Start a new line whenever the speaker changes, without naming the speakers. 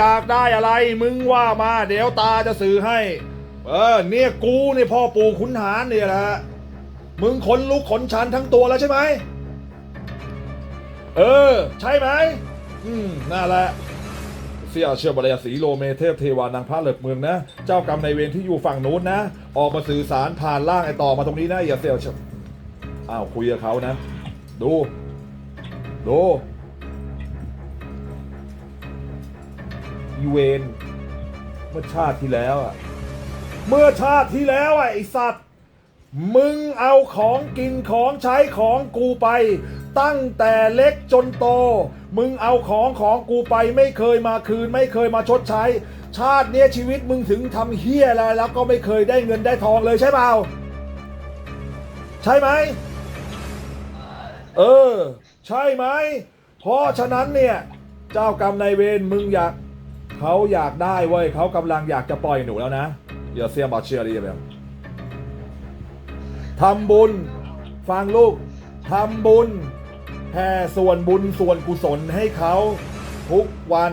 อยากได้อะไร มึงว่ามาเดี๋ยวตาจะสื่อให้ เออ เนี่ยกูเนี่ยพ่อปู่ขุนหารเนี่ยแหละมึงขนลุกขนชันทั้งตัวแล้วใช่ไหม เออ ใช่ไหม อืมนั่นแหละเสียเชื่อบรยสีโลเมเทพเทวานางพระเหลิกเมืองนะ เจ้ากรรมในเวรที่อยู่ฝั่งนู้นนะ ออกมาสื่อสารผ่านล่างไอต่อมาตรงนี้นะอย่าเสียเชื่ออ้าวคุยกับเขานะ ดู ดู อีเวนเมื่อชาติที่แล้วอะเมื่อชาติที่แล้วอะไอสัตว์ มึงเอาของกินของใช้ของกูไป ตั้งแต่เล็กจนโต มึงเอาของของกูไปไม่เคยมาคืน ไม่เคยมาชดใช้ ชาติเนี้ยชีวิตมึงถึงทำเฮี้ยอะไรแล้วก็ไม่เคยได้เงินได้ทองเลยใช่เปล่าใช่ไหมเออ ใช่ไหมเพราะฉะนั้นเนี่ย เจ้ากรรมนายเวรมึงอยาก เขาอยากได้เว้ยเขากำลังอยากจะปล่อยหนูแล้วนะอย่าเสียมาเชียร์ดีแบบทำบุญ ฟังลูกทำบุญแผ่ส่วนบุญส่วนกุศลให้เขาทุกวัน